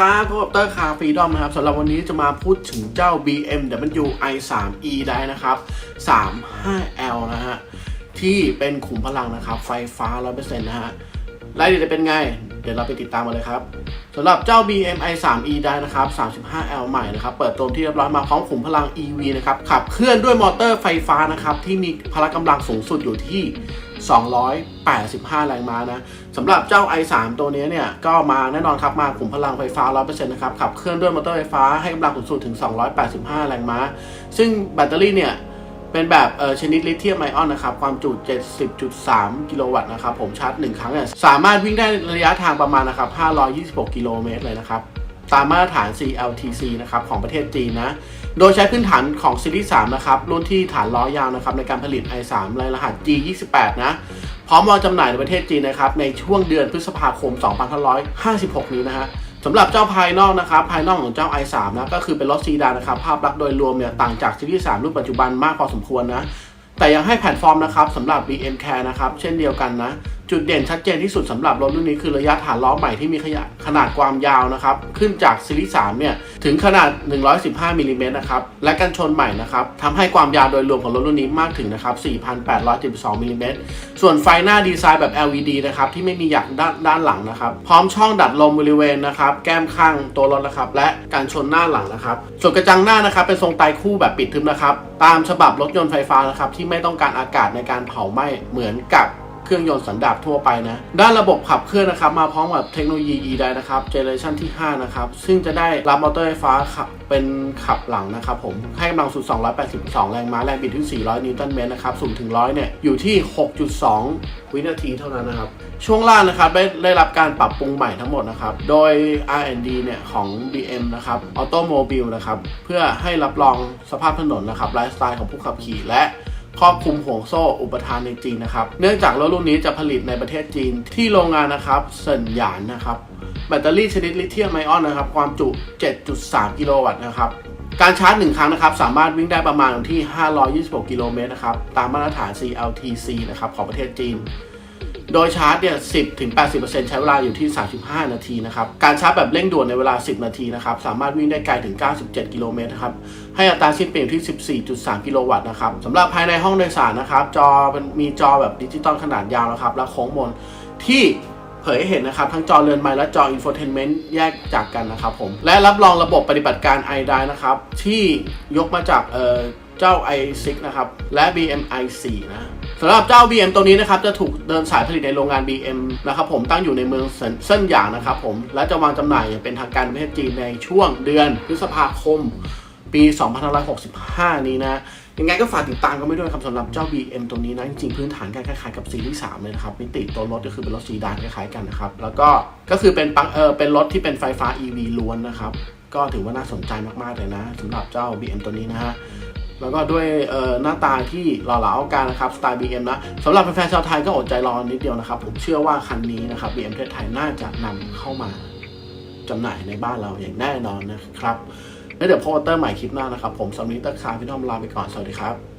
ครับพบกับเตอร์คาฟรีดอมนะครับสำหรับวันนี้จะมาพูดถึงเจ้า BMW i3e ได้นะครับ 35L นะฮะ ที่เป็นขุมพลังนะครับ ไฟฟ้า 100%นะฮะรายละเอียดจะเป็นไง เดี๋ยวเราไปติดตามกันเลยครับสำหรับเจ้า BM i3e ได้นะครับ 35L ใหม่นะครับ เปิดตัวที่เรียบร้อยมาพร้อมขุมพลัง EV นะครับ ขับเคลื่อนด้วยมอเตอร์ไฟฟ้านะครับ ที่มีพละกำลังสูงสุดอยู่ที่ 285 แรงม้านะสำหรับเจ้า i3 ตัวนี้เนี่ย ก็มาแน่นอนครับ มาขุมพลังไฟฟ้า 100%นะครับ ขับเคลื่อนด้วยมอเตอร์ไฟฟ้าให้กำลังสูงสุดถึง 285 แรงม้า ซึ่งแบตเตอรี่เนี่ยเป็นแบบเออชนิดลิเธียมไอออนนะครับ ความจุ 70.3 กิโลวัตต์นะครับ ผมชาร์จ 1 ครั้งเนี่ยสามารถวิ่งได้ระยะทางประมาณนะครับ 526 กิโลเมตรเลยนะครับ ตามมาตรฐาน CLTC นะครับของประเทศจีนนะ โดยใช้พื้นฐานของซีรีส์3นะครับ รุ่นที่ฐานล้อยาวนะครับในการผลิต i3 ในรหัส G28 นะ พร้อมวางจำหน่ายในประเทศจีนนะครับ ในช่วงเดือนพฤษภาคม 2556 นี้นะฮะสำหรับเจ้าภายนอกนะครับ ภายนอกของเจ้า i3 นะก็คือเป็นรถซีดานนะครับ ภาพลักษณ์โดยรวมเนี่ยต่างจากซีรีส์3รุ่นปัจจุบันมากพอสมควรนะแต่ยังให้แพลตฟอร์มนะครับสำหรับ BM Care นะครับเช่นเดียวกันนะ จุดเด่นชัดเจนที่สุดสำหรับรถรุ่นนี้คือระยะฐานล้อใหม่ที่มีขยะขนาดความยาวนะครับ ขึ้นจากซีรีส์3เนี่ยถึงขนาด 115มิลลิเมตรนะครับและกันชนใหม่นะครับทำให้ความยาวโดยรวมของรถรุ่นนี้มากถึงนะครับ4,872มิลลิเมตรส่วนไฟหน้าดีไซน์แบบ LED นะครับที่ไม่มีหยักด้านด้านหลังนะครับพร้อมช่องดัดลมบริเวณนะครับแก้มข้างตัวรถนะครับและการชนหน้าหลังนะครับส่วนกระจังหน้านะครับเป็นทรงไตคู่แบบปิดทึบนะครับตามฉบับรถยนต์ไฟฟ้านะครับที่ไม่ต้องการอากาศในการเผาไหม้เหมือนกับ เครื่องยนต์สันดาปทั่วไปนะ ด้านระบบขับเคลื่อนนะครับมาพร้อมกับเทคโนโลยี e ได้นะครับเจเนอเรชันที่ 5 นะครับ ซึ่งจะได้รับมอเตอร์ไฟฟ้าขับเป็นขับหลังนะครับผมให้กำลังสูง282 แรงม้าแรงบิดที่ 400 นิวตันเมตรนะครับสูงถึง 100 เนี่ย อยู่ที่ 6.2 วินาทีเท่านั้นนะครับ ช่วงล่างนะครับได้ได้รับการปรับปรุงใหม่ทั้งหมดนะครับ โดย R&D เนี่ยของ BM นะครับ Automobile นะครับ เพื่อให้รับรองสภาพถนนนะครับไลฟ์สไตล์ของผู้ขับขี่และ ครอบคลุมห่วงโซ่อุปทานในจีนนะครับ เนื่องจากรถรุ่นนี้จะผลิตในประเทศจีนที่โรงงานนะครับเซินหยานนะครับ แบตเตอรี่ชนิดลิเธียมไอออนนะครับ ความจุ 7.3 กิโลวัตต์นะครับ การชาร์จ 1 ครั้งนะครับ สามารถวิ่งได้ประมาณที่ 526 กิโลเมตรนะครับ ตามมาตรฐาน CLTC นะครับของประเทศจีน โดยชาร์จเนี่ย 10 ถึง 80%ใช้เวลาอยู่ที่ 35 นาทีนะครับ การชาร์จแบบเร่งด่วนในเวลา 10 นาทีนะครับ สามารถวิ่งได้ไกลถึง 97 กิโลเมตรครับ ให้อัตราสิ้นเปลืองที่ 14.3 กิโลวัตต์นะครับสำหรับภายในห้องโดยสารนะครับ จอเป็นมีจอแบบดิจิตอลขนาดยาวนะครับ และโค้งมนที่เผยให้เห็นนะครับ ทั้งจอเรือนไม้และจออินโฟเทนเมนต์แยกจากกันนะครับผม และรับรองระบบปฏิบัติการ i d นะครับ ที่ยกมาจากเเจ้า i6 นะครับ และ BM i4 นะ สำหรับเจ้า BM ตัวนี้นะครับจะถูกเดินสายผลิตในโรงงาน BM นะครับผมตั้งอยู่ในเมืองเซินหยางนะครับผมและจะวางจำหน่ายอย่างเป็นทางการประเทศจีนในช่วงเดือนพฤษภาคม ปี2565 นี้นะยังไงก็ฝากติดตามกันไม่ด้วยครับสำหรับเจ้า BM ตัวนี้นะ จริงๆพื้นฐานการคล้ายๆกับซีรีส์3เลยนะครับมิติตัวรถก็คือเป็นรถซีดานคล้ายๆกันนะครับแล้วก็ก็คือเป็นปังเออเป็นรถที่เป็นไฟฟ้า EV ล้วนนะครับก็ถือว่าน่าสนใจมากๆเลยนะสำหรับเจ้า BM ตัวนี้นะฮะ แล้วก็ด้วยหน้าตาที่หล่อเหลาอาการนะครับสไตล์ BM นะสำหรับแฟนๆชาวไทยก็อดใจรอนิดเดียวนะครับ ผมเชื่อว่าคันนี้นะครับ BM ประเทศไทยน่าจะนำเข้ามาจำหน่ายในบ้านเราอย่างแน่นอนนะครับ แล้วเดี๋ยวพบกันเตอร์ใหม่คลิปหน้านะครับ ผมสำนีตะคาพี่น้องลาไปก่อน สวัสดีครับ